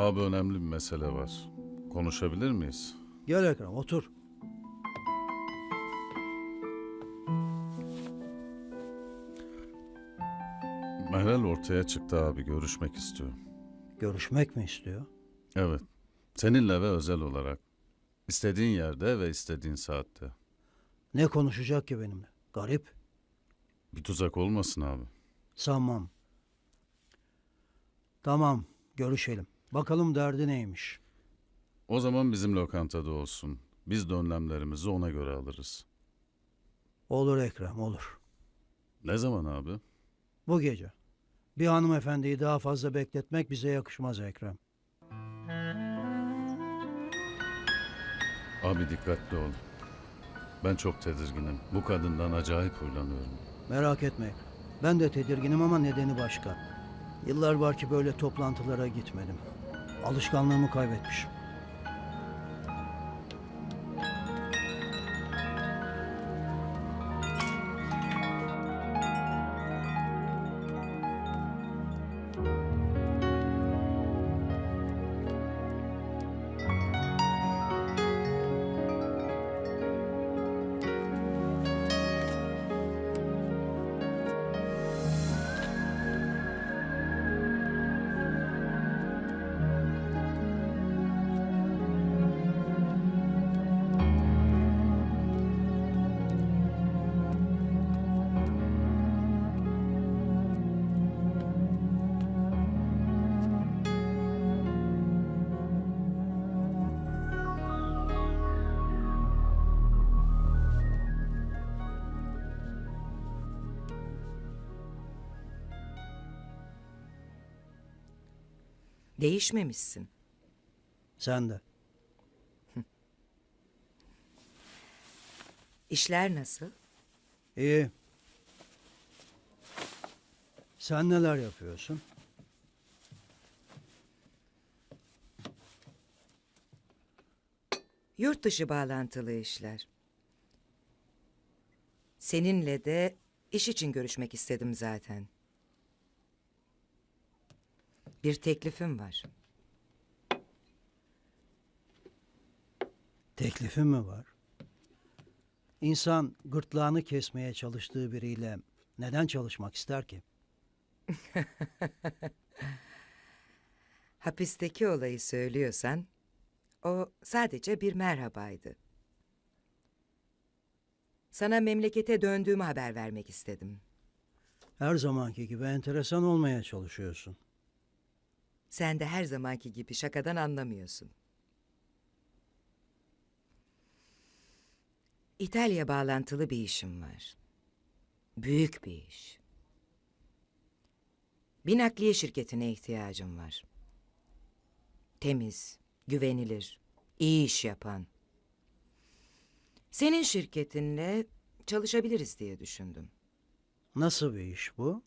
Abi önemli bir mesele var. Konuşabilir miyiz? Gel Ekrem otur. Meral ortaya çıktı abi görüşmek istiyor. Görüşmek mi istiyor? Evet. Seninle ve özel olarak. İstediğin yerde ve istediğin saatte. Ne konuşacak ki benimle? Garip. Bir tuzak olmasın abi. Sanmam. Tamam görüşelim. Bakalım derdi neymiş. O zaman bizim lokantada olsun. Biz de önlemlerimizi ona göre alırız. Olur Ekrem olur. Ne zaman abi? Bu gece. Bir hanımefendiyi daha fazla bekletmek bize yakışmaz Ekrem. Abi dikkatli ol. Ben çok tedirginim. Bu kadından acayip huylanıyorum. Merak etme. Ben de tedirginim ama nedeni başka. Yıllar var ki böyle toplantılara gitmedim. Alışkanlığımı kaybetmişim. Değişmemişsin. Sen de. İşler nasıl? İyi. Sen neler yapıyorsun? Yurt dışı bağlantılı işler. Seninle de iş için görüşmek istedim zaten. Bir teklifim var. Teklifin mi var? İnsan gırtlağını kesmeye çalıştığı biriyle neden çalışmak ister ki? Hapisteki olayı söylüyorsan, o sadece bir merhabaydı. Sana memlekete döndüğümü haber vermek istedim. Her zamanki gibi enteresan olmaya çalışıyorsun. Sen de her zamanki gibi şakadan anlamıyorsun. İtalya bağlantılı bir işim var. Büyük bir iş. Bir nakliye şirketine ihtiyacım var. Temiz, güvenilir, iyi iş yapan. Senin şirketinle çalışabiliriz diye düşündüm. Nasıl bir iş bu?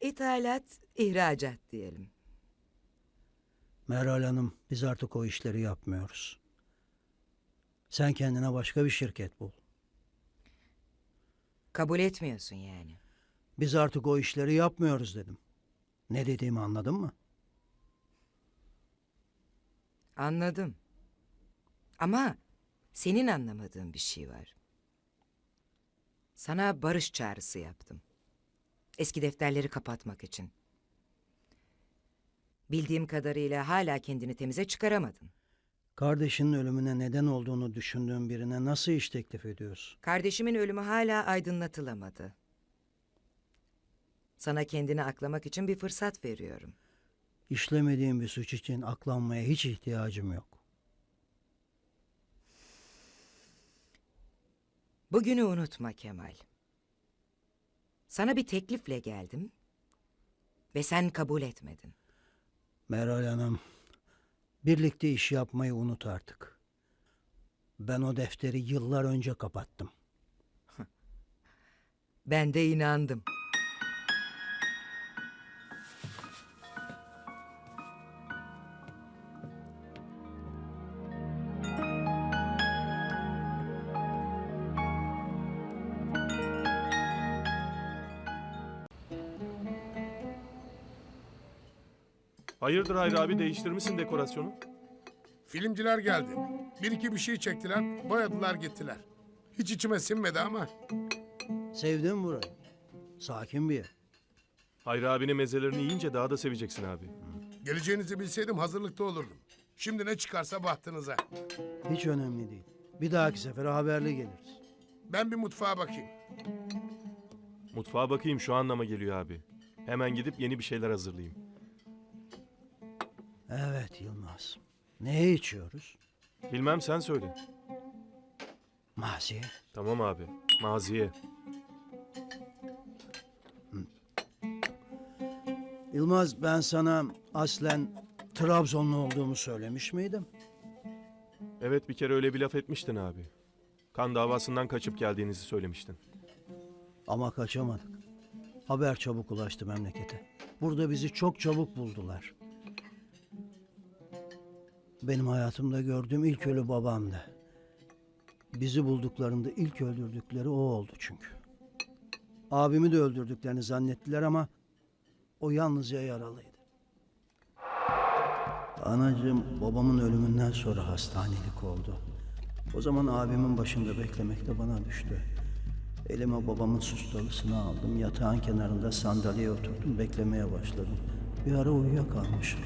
İthalat, ihracat diyelim. Meral Hanım, biz artık o işleri yapmıyoruz. Sen kendine başka bir şirket bul. Kabul etmiyorsun yani. Biz artık o işleri yapmıyoruz dedim. Ne dediğimi anladın mı? Anladım. Ama senin anlamadığın bir şey var. Sana barış çağrısı yaptım. Eski defterleri kapatmak için. Bildiğim kadarıyla hala kendini temize çıkaramadın. Kardeşinin ölümüne neden olduğunu düşündüğün birine nasıl iş teklif ediyorsun? Kardeşimin ölümü hala aydınlatılamadı. Sana kendini aklamak için bir fırsat veriyorum. İşlemediğim bir suç için aklanmaya hiç ihtiyacım yok. Bugünü unutma Kemal. Sana bir teklifle geldim ve sen kabul etmedin. Meral Hanım, birlikte iş yapmayı unut artık. Ben o defteri yıllar önce kapattım. Ben de inandım. Hayırdır Hayri abi değiştirmişsin dekorasyonu? Filmciler geldi. Bir iki bir şey çektiler, boyadılar gittiler. Hiç içime sinmedi ama Sevdim burayı. Sakin bir yer. Hayri abinin mezelerini yiyince daha da seveceksin abi. geleceğinizi bilseydim hazırlıkta olurdum. Şimdi ne çıkarsa bahtınıza. Hiç önemli değil. Bir dahaki sefere haberli geliriz. Ben bir mutfağa bakayım. Mutfağa bakayım şu anlama geliyor abi. Hemen gidip yeni bir şeyler hazırlayayım. Evet Yılmaz. Ne içiyoruz? Bilmem sen söyle. Maziye. Tamam abi. Maziye. Yılmaz ben sana aslen Trabzonlu olduğumu söylemiş miydim? Evet bir kere öyle bir laf etmiştin abi. Kan davasından kaçıp geldiğinizi söylemiştin. Ama kaçamadık. Haber çabuk ulaştı memlekete. Burada bizi çok çabuk buldular. Benim hayatımda gördüğüm ilk ölü babamdı. Bizi bulduklarında ilk öldürdükleri o oldu çünkü. Abimi de öldürdüklerini zannettiler ama o yalnızca yaralıydı. Anacığım babamın ölümünden sonra hastanelik oldu. O zaman abimin başında beklemek de bana düştü. Elime babamın sustalısını aldım. Yatağın kenarında sandalyeye oturdum. Beklemeye başladım. Bir ara uyuyakalmışım.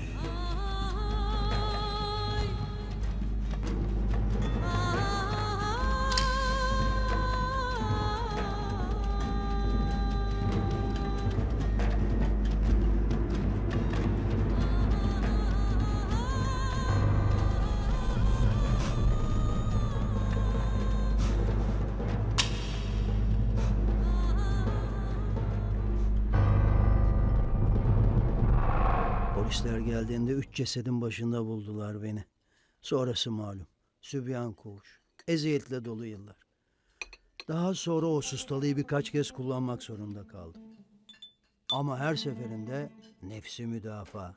Polisler geldiğinde üç cesedin başında buldular beni. Sonrası malum. Sübyan koğuş. Eziyetle dolu yıllar. Daha sonra o sustalıyı birkaç kez kullanmak zorunda kaldım. Ama her seferinde nefsi müdafaa.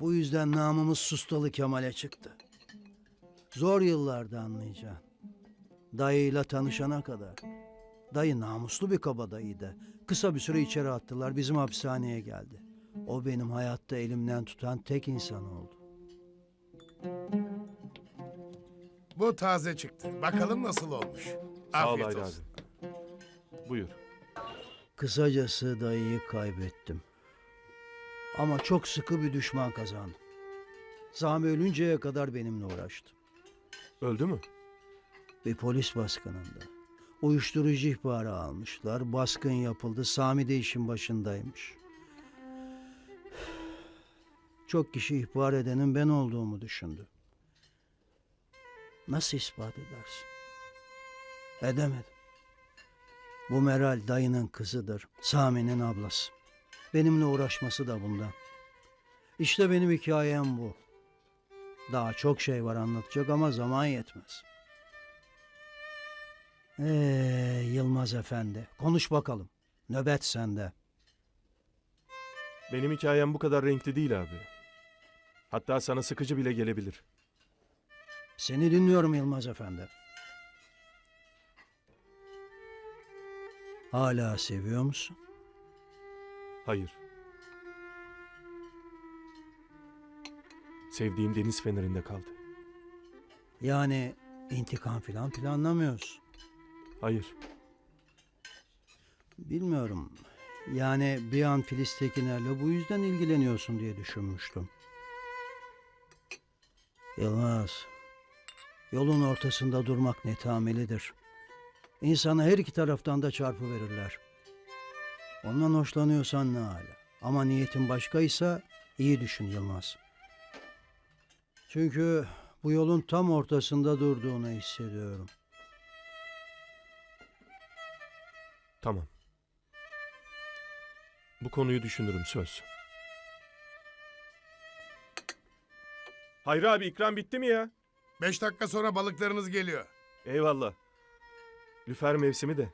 Bu yüzden namımız sustalı Kemal'e çıktı. Zor yıllarda anlayacaksın. Dayıyla tanışana kadar. Dayı namuslu bir kabadayıydı. Kısa bir süre içeri attılar. Bizim hapishaneye geldi. O benim hayatta elimden tutan tek insan oldu. Bu taze çıktı. Bakalım nasıl olmuş. Sağ ol Afiyet Hayri olsun. abi. Buyur. Kısacası dayıyı kaybettim. Ama çok sıkı bir düşman kazandım. Sami ölünceye kadar benimle uğraştı. Öldü mü? Bir polis baskınında. Uyuşturucu ihbarı almışlar. Baskın yapıldı. Sami de işin başındaymış. Çok kişi ihbar edenin ben olduğumu düşündü. Nasıl ispat edersin? Edemedim. Bu Meral dayının kızıdır. Sami'nin ablası. Benimle uğraşması da bundan. İşte benim hikayem bu. Daha çok şey var anlatacak ama zaman yetmez. Ee, Yılmaz Efendi, konuş bakalım. Nöbet sende. Benim hikayem bu kadar renkli değil abi. Hatta sana sıkıcı bile gelebilir. Seni dinliyorum Yılmaz Efendi. Hala seviyor musun? Hayır. Sevdiğim deniz fenerinde kaldı. Yani intikam filan planlamıyorsun. Hayır. Bilmiyorum. Yani bir an Filiz Tekiner'le bu yüzden ilgileniyorsun diye düşünmüştüm. Yılmaz, yolun ortasında durmak netamelidir. İnsanı her iki taraftan da çarpı verirler. Ondan hoşlanıyorsan ne hala. Ama niyetin başkaysa iyi düşün Yılmaz. Çünkü bu yolun tam ortasında durduğunu hissediyorum. Tamam. Bu konuyu düşünürüm söz. Hayri abi ikram bitti mi ya? Beş dakika sonra balıklarınız geliyor. Eyvallah. Lüfer mevsimi de.